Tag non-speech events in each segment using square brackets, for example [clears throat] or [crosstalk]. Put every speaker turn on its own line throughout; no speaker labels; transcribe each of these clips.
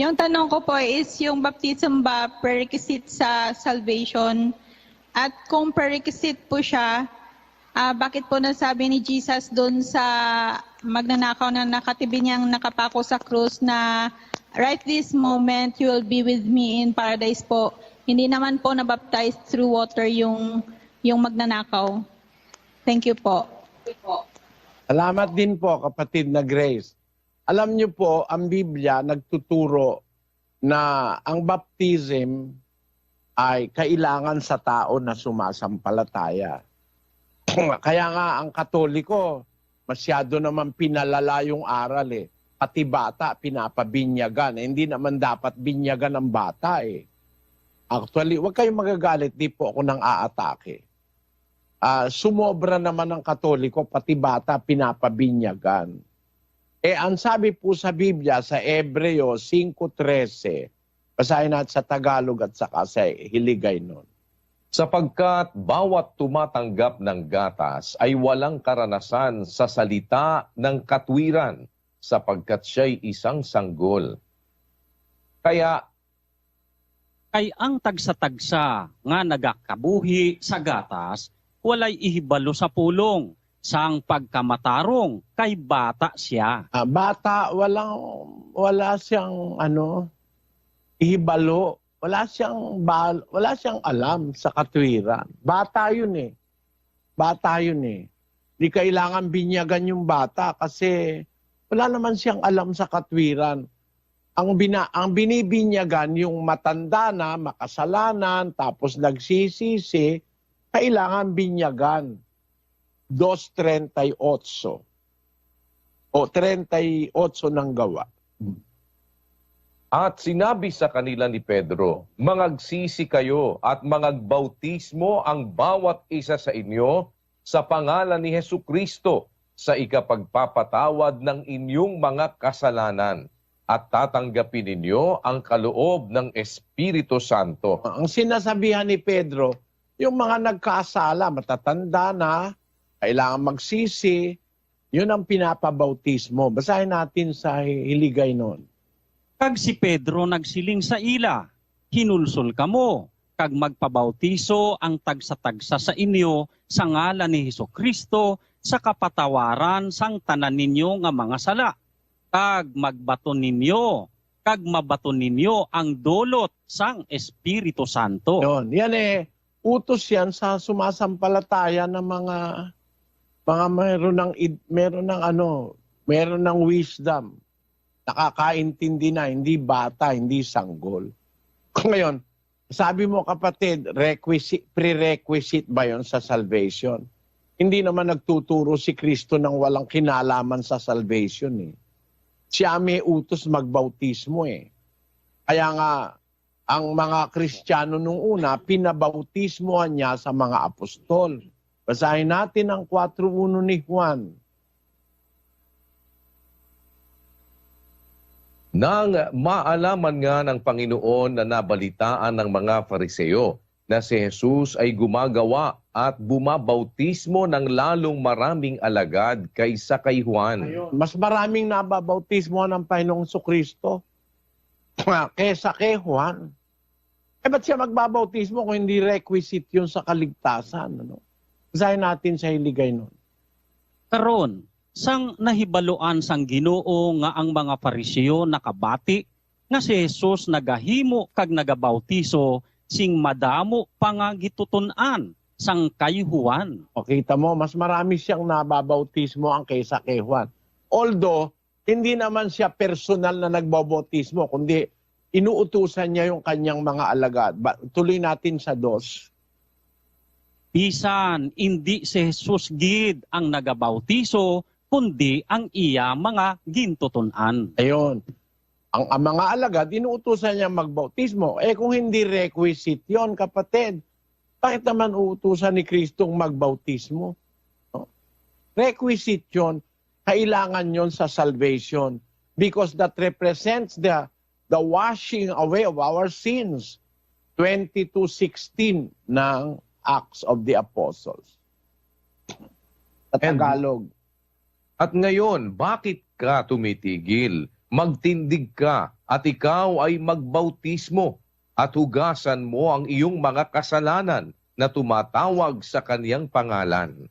Yung tanong ko po is yung baptism ba prerequisite sa salvation? At kung prerequisite po siya, ah, bakit po nasabi ni Jesus doon sa magnanakaw na nakatibi niyang nakapako sa krus na right this moment you will be with me in paradise po. Hindi naman po na-baptize through water yung, yung magnanakaw. Thank you po.
Salamat din po, kapatid na Grace. Alam niyo po, ang Biblia nagtuturo na ang baptism ay kailangan sa tao na sumasampalataya. [clears throat] Kaya nga ang Katoliko, masyado naman pinalala yung aral eh. Pati bata, pinapabinyagan. Eh, hindi naman dapat binyagan ang bata eh. Actually, huwag kayong magagalit, di po ako nang aatake. Ah, sumobra naman ng Katoliko, pati bata pinapabinyagan. Eh, ang sabi po sa Biblia, sa Ebreo 5.13, basahin natin sa Tagalog at saka sa Hiligay nun.
sapagkat bawat tumatanggap ng gatas ay walang karanasan sa salita ng katwiran sapagkat siya'y isang sanggol. Kaya
kay ang tagsa-tagsa nga nagakabuhi sa gatas, walay ihibalo sa pulong, sang pagkamatarong kay bata siya.
Ah, bata, walang, wala siyang, ano, ihibalo. Wala siyang, bal, wala siyang alam sa katwiran. Bata yun eh. Bata yun eh. Di kailangan binyagan yung bata kasi wala naman siyang alam sa katwiran. Ang, bina, ang binibinyagan yung matanda na, makasalanan, tapos nagsisisi, kailangan binyagan. 2.38 o 38 ng gawa.
At sinabi sa kanila ni Pedro, Mangagsisi kayo at mangagbautismo ang bawat isa sa inyo sa pangalan ni Hesu Kristo sa ikapagpapatawad ng inyong mga kasalanan at tatanggapin ninyo ang kaloob ng Espiritu Santo.
Ang sinasabihan ni Pedro, yung mga nagkasala, matatanda na, kailangan magsisi, yun ang pinapabautismo. Basahin natin sa hiligay noon.
Kag si Pedro nagsiling sa ila, hinulsol kamo, kag magpabautiso ang tagsa-tagsa sa inyo sa ngalan ni Hesus Kristo sa kapatawaran sang tanan ninyo nga mga sala. Kag magbaton ninyo, kag mabaton ninyo ang dolot sang Espiritu Santo.
Yun. Yan eh, utos yan sa sumasampalataya ng mga mga meron ng meron ng ano, meron ng wisdom. Nakakaintindi na, hindi bata, hindi sanggol. [laughs] Ngayon, sabi mo kapatid, requisite, prerequisite ba yon sa salvation? Hindi naman nagtuturo si Kristo ng walang kinalaman sa salvation eh. Siya may utos magbautismo eh. Kaya nga, ang mga Kristiyano nung una, pinabautismohan niya sa mga apostol. Basahin natin ang 4.1 ni Juan.
Nang maalaman nga ng Panginoon na nabalitaan ng mga fariseo na si Jesus ay gumagawa at bumabautismo ng lalong maraming alagad kaysa kay Juan.
Mas maraming nababautismo ng Panginoong Kristo [laughs] kesa kay Juan. Eh, ba't siya magbabautismo kung hindi requisite yun sa kaligtasan? Ano? Basahin natin sa hiligay nun.
Karon, sang nahibaloan sang Ginoo nga ang mga Pariseo nakabati nga si Jesus nagahimo kag nagabautiso sing madamo pangagitutunan sang kay Juan.
O kita mo, mas marami siyang nababautismo ang kaysa kay Juan. Although, hindi naman siya personal na nagbabautismo, kundi inuutusan niya yung kanyang mga alagad. Tuloy natin sa dos.
Bisan hindi si Jesus gid ang nagabautiso kundi ang iya mga gintutunan.
Ayun. Ang, ang mga alagad, inuutusan niya magbautismo. Eh kung hindi requisite yon kapatid, bakit naman uutusan ni Kristong magbautismo? No? Requisite yon, kailangan yon sa salvation because that represents the the washing away of our sins. 22:16 ng Acts of the Apostles. Sa
And-
Tagalog.
At ngayon, bakit ka tumitigil? Magtindig ka at ikaw ay magbautismo at hugasan mo ang iyong mga kasalanan na tumatawag sa kaniyang pangalan.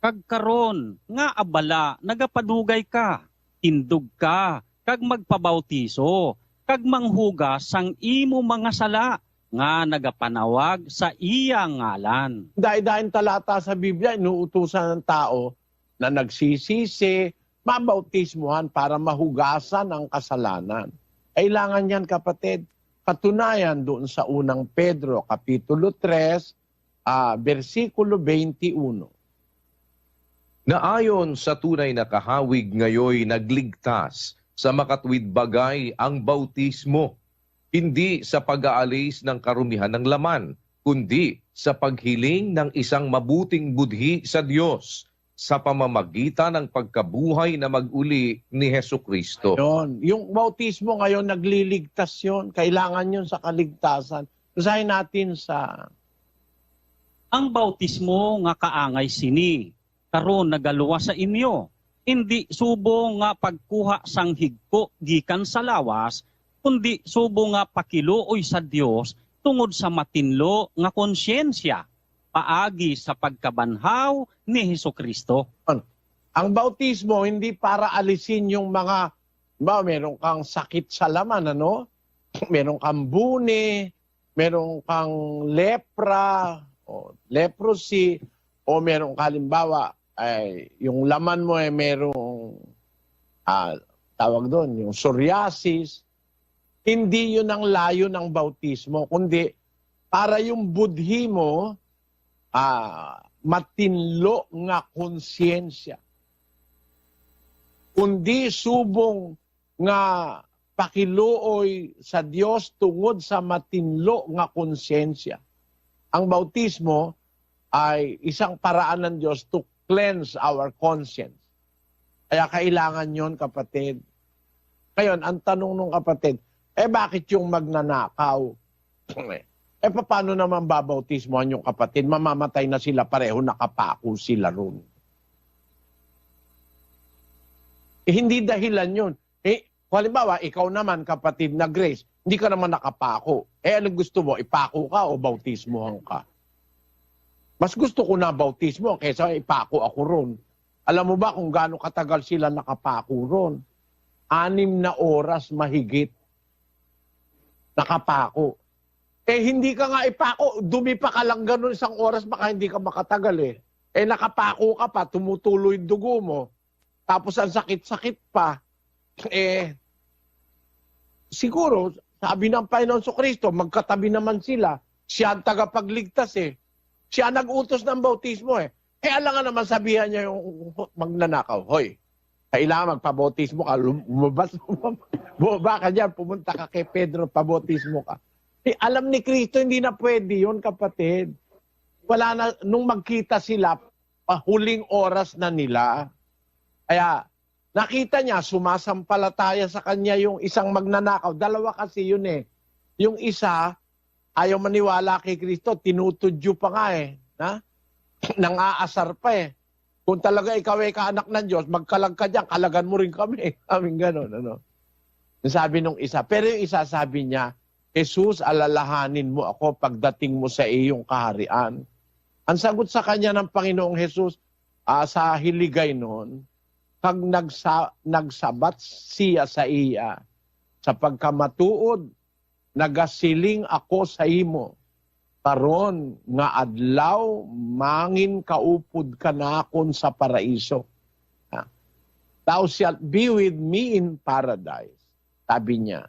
Kag karon nga abala nagapadugay ka, indug ka, kag magpabautiso, kag manghugas sang imo mga sala nga nagapanawag sa iya ngalan.
Dahil talata sa Biblia, inuutusan ng tao na nagsisisi, mabautismuhan para mahugasan ang kasalanan. Kailangan yan kapatid. Katunayan doon sa unang Pedro, Kapitulo 3, ah, versikulo 21.
Na ayon sa tunay na kahawig ngayoy nagligtas sa makatwid bagay ang bautismo, hindi sa pag-aalis ng karumihan ng laman, kundi sa paghiling ng isang mabuting budhi sa Diyos sa pamamagitan ng pagkabuhay na maguli ni Heso Kristo.
Yun. Yung bautismo ngayon, nagliligtas yun. Kailangan yun sa kaligtasan. Basahin natin sa
Ang bautismo nga kaangay sini, karon nagaluwa sa inyo. Hindi subo nga pagkuha sang higko gikan sa lawas, kundi subo nga pakiluoy sa Dios tungod sa matinlo nga konsyensya paagi sa pagkabanhaw ni Heso Kristo.
ang bautismo hindi para alisin yung mga ba meron kang sakit sa laman ano [laughs] meron kang buni meron kang lepra o leprosy o meron ka halimbawa ay yung laman mo ay merong ah, tawag doon yung psoriasis hindi yun ang layo ng bautismo kundi para yung budhi mo ah, matinlo nga konsyensya kundi subong nga pakiluoy sa Dios tungod sa matinlo nga konsensya. Ang bautismo ay isang paraan ng Diyos to cleanse our conscience. Kaya kailangan yon kapatid. Ngayon, ang tanong nung kapatid, eh bakit yung magnanakaw? [clears throat] eh paano naman babautismohan yung kapatid? Mamamatay na sila pareho, nakapako sila ron. Eh, hindi dahilan yun. Eh, halimbawa, ikaw naman, kapatid na Grace, hindi ka naman nakapako. Eh, anong gusto mo? Ipako ka o bautismohan ka? Mas gusto ko na bautismo kaysa ipako ako ron. Alam mo ba kung gaano katagal sila nakapako ron? Anim na oras mahigit nakapako. Eh, hindi ka nga ipako. Dumi pa ka lang ganun isang oras, baka hindi ka makatagal eh. Eh, nakapako ka pa, tumutuloy dugo mo. Tapos ang sakit-sakit pa. Eh, siguro, sabi ng Panginoon sa Kristo, magkatabi naman sila. Siya ang tagapagligtas eh. Siya nag-utos ng bautismo eh. Eh, alam nga naman sabihan niya yung magnanakaw, Hoy, kailangan magpabautismo ka, lumabas. [laughs] Bumaba ka dyan, pumunta ka kay Pedro, pabautismo ka. Eh, alam ni Kristo, hindi na pwede yun, kapatid. Wala na, nung magkita sila, ah, huling oras na nila. Kaya, nakita niya, sumasampalataya sa kanya yung isang magnanakaw. Dalawa kasi yun eh. Yung isa, ayaw maniwala kay Kristo, tinutudyo pa nga eh. Ha? [clears throat] Nang-aasar pa eh. Kung talaga ikaw ay kaanak ng Diyos, magkalag ka dyan, kalagan mo rin kami. [laughs] Kaming ganon, ano. Sabi nung isa. Pero yung isa sabi niya, Jesus, alalahanin mo ako pagdating mo sa iyong kaharian. Ang sagot sa kanya ng Panginoong Jesus, ah, sa hiligay noon, kag nagsa, nagsabat siya sa iya, sa pagkamatuod, nagasiling ako sa imo, karon nga adlaw mangin kaupod ka nakon sa paraiso. Ha? Thou shalt be with me in paradise. Sabi niya.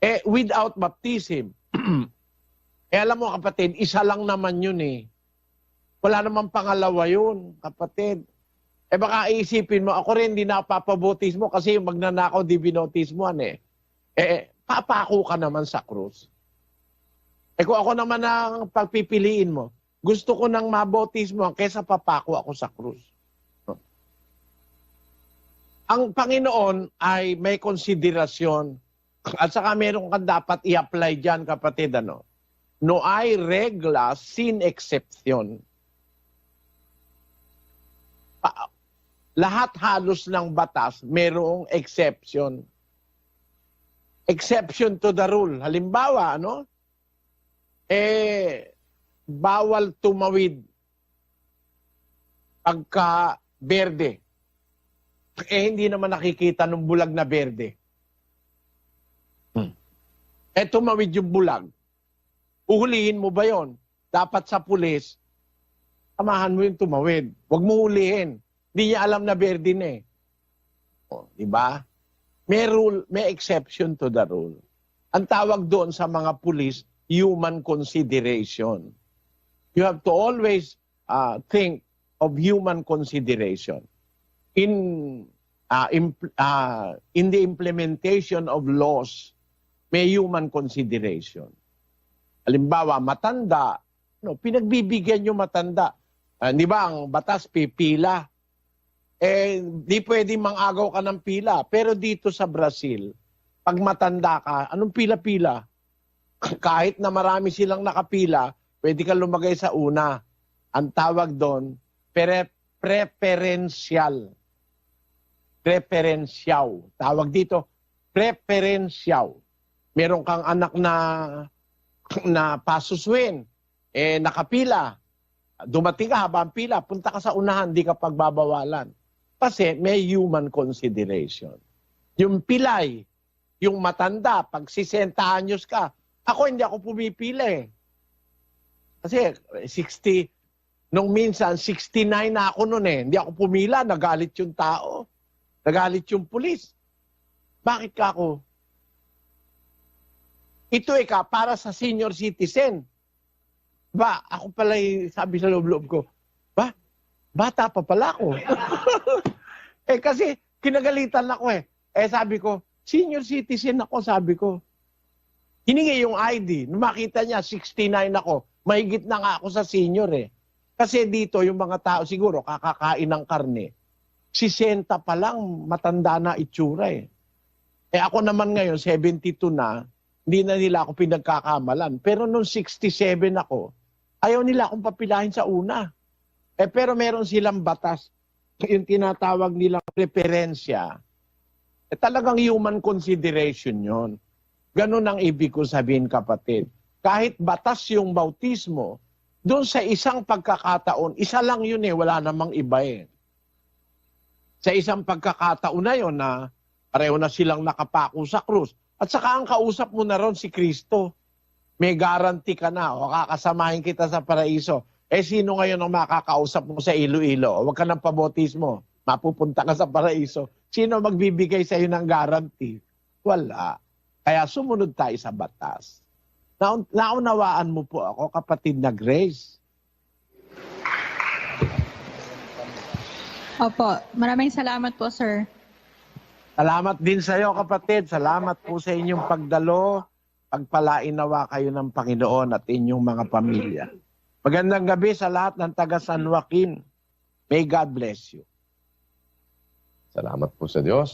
Eh, without baptism, [clears throat] eh alam mo kapatid, isa lang naman yun eh. Wala namang pangalawa yun, kapatid. Eh baka iisipin mo, ako rin hindi napapabotismo kasi yung magnanakaw di binotismoan eh. Eh, papako ka naman sa krus. Eh kung ako naman ang pagpipiliin mo, gusto ko nang mabotismo kaysa papako ako sa krus. No? Ang Panginoon ay may konsiderasyon at saka meron kang dapat i-apply dyan kapatid ano. No hay regla sin exception. Pa- lahat halos ng batas merong exception. exception to the rule. Halimbawa, ano? Eh, bawal tumawid pagka berde. Eh, hindi naman nakikita ng bulag na berde. Hmm. Eh, tumawid yung bulag. Uhulihin mo ba yon? Dapat sa pulis, samahan mo yung tumawid. Huwag mo hulihin. Hindi niya alam na berde na eh. O, di ba? May rule, may exception to the rule. Ang tawag doon sa mga pulis, human consideration. You have to always uh, think of human consideration in uh, uh, in the implementation of laws. May human consideration. Halimbawa, matanda, no, pinagbibigyan yung matanda. Ah, di ba, ang batas pipila. Eh, di pwede mangagaw ka ng pila. Pero dito sa Brazil, pag matanda ka, anong pila-pila? Kahit na marami silang nakapila, pwede ka lumagay sa una. Ang tawag doon, pre preferential. Preferential. Tawag dito, preferential. Meron kang anak na na pasuswin, eh nakapila. Dumating ka habang pila, punta ka sa unahan, di ka pagbabawalan. Kasi may human consideration. Yung pilay, yung matanda, pag 60 anyos ka, ako hindi ako pumipila eh. Kasi 60, nung minsan 69 na ako noon eh. Hindi ako pumila, nagalit yung tao. Nagalit yung pulis. Bakit ka ako? Ito eh ka, para sa senior citizen. Ba, ako pala sabi sa loob-loob ko, ba, bata pa pala ako. [laughs] eh kasi kinagalitan ako eh. Eh sabi ko, senior citizen ako, sabi ko. Hiningi yung ID. Nung makita niya, 69 ako. Mahigit na nga ako sa senior eh. Kasi dito, yung mga tao siguro, kakakain ng karne. 60 pa lang, matanda na itsura eh. Eh ako naman ngayon, 72 na, hindi na nila ako pinagkakamalan. Pero nung 67 ako, ayaw nila akong papilahin sa una. Eh pero meron silang batas, yung tinatawag nilang preferensya. Eh talagang human consideration yon. Ganun ang ibig ko sabihin kapatid. Kahit batas yung bautismo, doon sa isang pagkakataon, isa lang yun eh, wala namang iba eh. Sa isang pagkakataon na yun na pareho na silang nakapako sa krus. At saka ang kausap mo na ron si Kristo. May guarantee ka na o kakasamahin kita sa paraiso. Eh sino ngayon ang makakausap mo sa Iloilo? Huwag ka ng pabotismo. Mapupunta ka sa paraiso. Sino magbibigay sa iyo ng guarantee? Wala. Kaya sumunod tayo sa batas. Naun- naunawaan mo po ako, kapatid na Grace.
Opo, maraming salamat po, sir.
Salamat din sa iyo, kapatid. Salamat po sa inyong pagdalo. Pagpalain nawa kayo ng Panginoon at inyong mga pamilya. Magandang gabi sa lahat ng taga San Joaquin. May God bless you.
Salamat po sa Diyos.